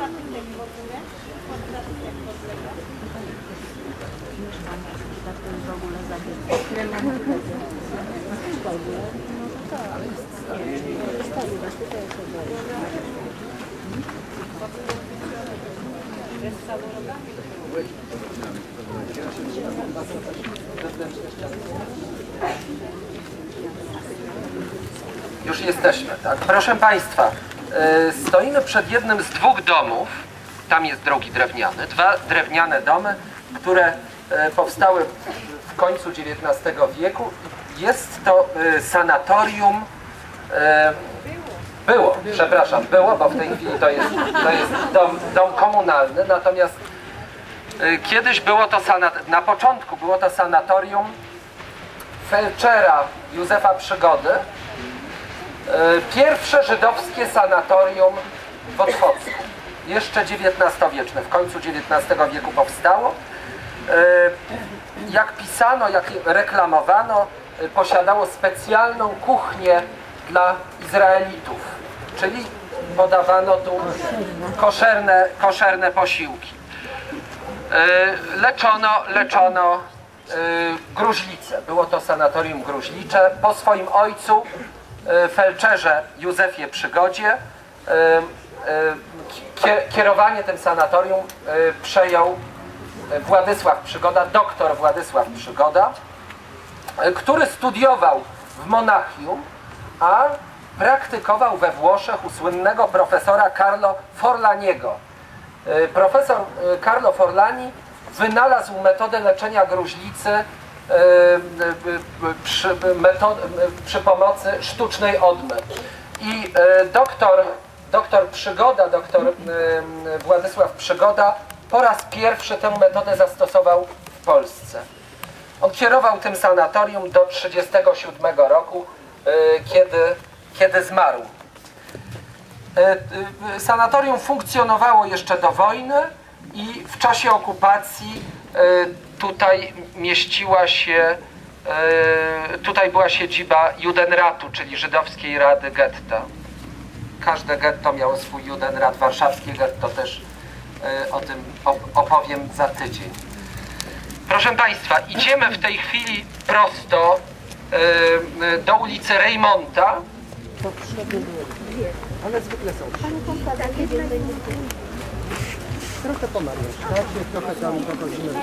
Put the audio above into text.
w statutek podlega. Już jesteśmy, tak? Proszę Państwa, stoimy przed jednym z dwóch domów. Tam jest drogi drewniany. Dwa drewniane domy, które e, powstały w końcu XIX wieku. Jest to e, sanatorium. e, Było, przepraszam, było, bo w tej chwili to jest, to jest dom, dom komunalny, natomiast e, kiedyś było to na początku było to sanatorium felczera Józefa Przygody, E, Pierwsze żydowskie sanatorium w Otwocku. Jeszcze XIX-wieczne, w końcu XIX wieku powstało. E, Jak pisano, jak reklamowano, e, posiadało specjalną kuchnię dla Izraelitów, czyli podawano tu koszerne, koszerne posiłki. E, Leczono, leczono e, gruźlice. Było to sanatorium gruźlicze. Po swoim ojcu, e, felczerze Józefie Przygodzie, e, e, kie- kierowanie tym sanatorium e, przejął e, Władysław Przygoda, doktor Władysław Przygoda, e, który studiował w Monachium, a praktykował we Włoszech u słynnego profesora Carlo Forlaniego. E, Profesor e, Carlo Forlani wynalazł metodę leczenia gruźlicy e, e, e, przy, metod, przy pomocy sztucznej odmy. I e, doktor, doktor Przygoda, doktor e, Władysław Przygoda po raz pierwszy tę metodę zastosował w Polsce. On kierował tym sanatorium do 1937 roku, e, kiedy, kiedy zmarł. Sanatorium funkcjonowało jeszcze do wojny i w czasie okupacji tutaj mieściła się, e, tutaj była siedziba Judenratu, czyli Żydowskiej Rady Getta. Każde getto miało swój Judenrat, warszawskie getto też e, o tym op- opowiem za tydzień. Proszę Państwa, idziemy w tej chwili prosto e, e, do ulicy Rejmonta. Ale zwykle są. Trochę po Mariuszkacie, trochę tam dochodzimy.